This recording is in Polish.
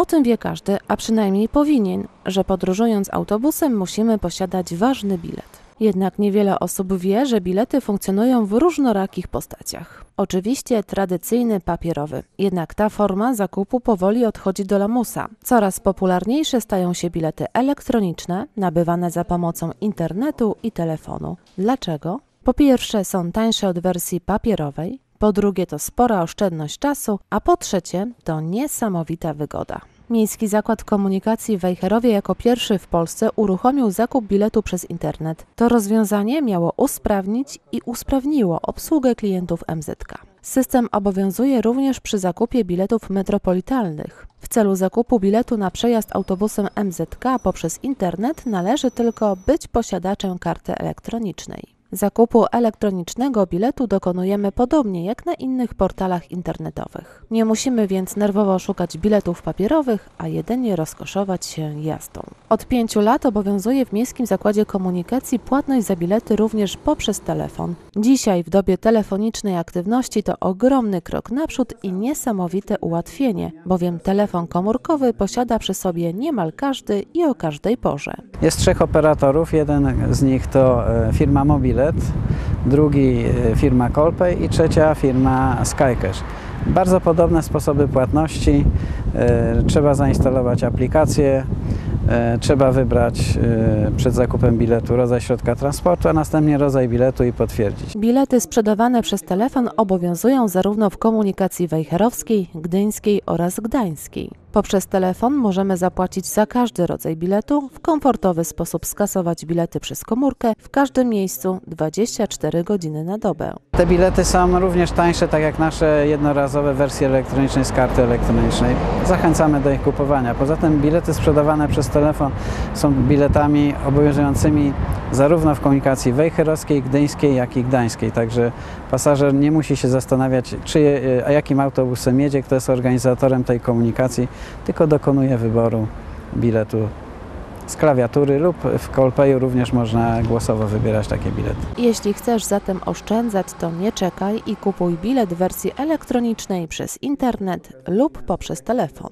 O tym wie każdy, a przynajmniej powinien, że podróżując autobusem musimy posiadać ważny bilet. Jednak niewiele osób wie, że bilety funkcjonują w różnorakich postaciach. Oczywiście tradycyjny papierowy, jednak ta forma zakupu powoli odchodzi do lamusa. Coraz popularniejsze stają się bilety elektroniczne, nabywane za pomocą internetu i telefonu. Dlaczego? Po pierwsze są tańsze od wersji papierowej, po drugie to spora oszczędność czasu, a po trzecie to niesamowita wygoda. Miejski Zakład Komunikacji w Wejherowie jako pierwszy w Polsce uruchomił zakup biletu przez internet. To rozwiązanie miało usprawnić i usprawniło obsługę klientów MZK. System obowiązuje również przy zakupie biletów metropolitalnych. W celu zakupu biletu na przejazd autobusem MZK poprzez internet należy tylko być posiadaczem karty elektronicznej. Zakupu elektronicznego biletu dokonujemy podobnie jak na innych portalach internetowych. Nie musimy więc nerwowo szukać biletów papierowych, a jedynie rozkoszować się jazdą. Od pięciu lat obowiązuje w Miejskim Zakładzie Komunikacji płatność za bilety również poprzez telefon. Dzisiaj w dobie telefonicznej aktywności to ogromny krok naprzód i niesamowite ułatwienie, bowiem telefon komórkowy posiada przy sobie niemal każdy i o każdej porze. Jest trzech operatorów, jeden z nich to e, firma Mobilet, drugi e, firma Colpay i trzecia firma Skycash. Bardzo podobne sposoby płatności. E, Trzeba zainstalować aplikację, e, trzeba wybrać przed zakupem biletu rodzaj środka transportu, a następnie rodzaj biletu i potwierdzić. Bilety sprzedawane przez telefon obowiązują zarówno w komunikacji wejherowskiej, gdyńskiej oraz gdańskiej. Poprzez telefon możemy zapłacić za każdy rodzaj biletu, w komfortowy sposób skasować bilety przez komórkę w każdym miejscu 24 godziny na dobę. Te bilety są również tańsze, tak jak nasze jednorazowe wersje elektronicznej z karty elektronicznej. Zachęcamy do ich kupowania. Poza tym bilety sprzedawane przez telefon są biletami obowiązującymi zarówno w komunikacji wejherowskiej, gdyńskiej, jak i gdańskiej. Także pasażer nie musi się zastanawiać, czy, je- a jakim autobusem jedzie, kto jest organizatorem tej komunikacji, tylko dokonuje wyboru biletu z klawiatury lub w Colpayu również można głosowo wybierać takie bilety. Jeśli chcesz zatem oszczędzać, to nie czekaj i kupuj bilet w wersji elektronicznej przez internet lub poprzez telefon.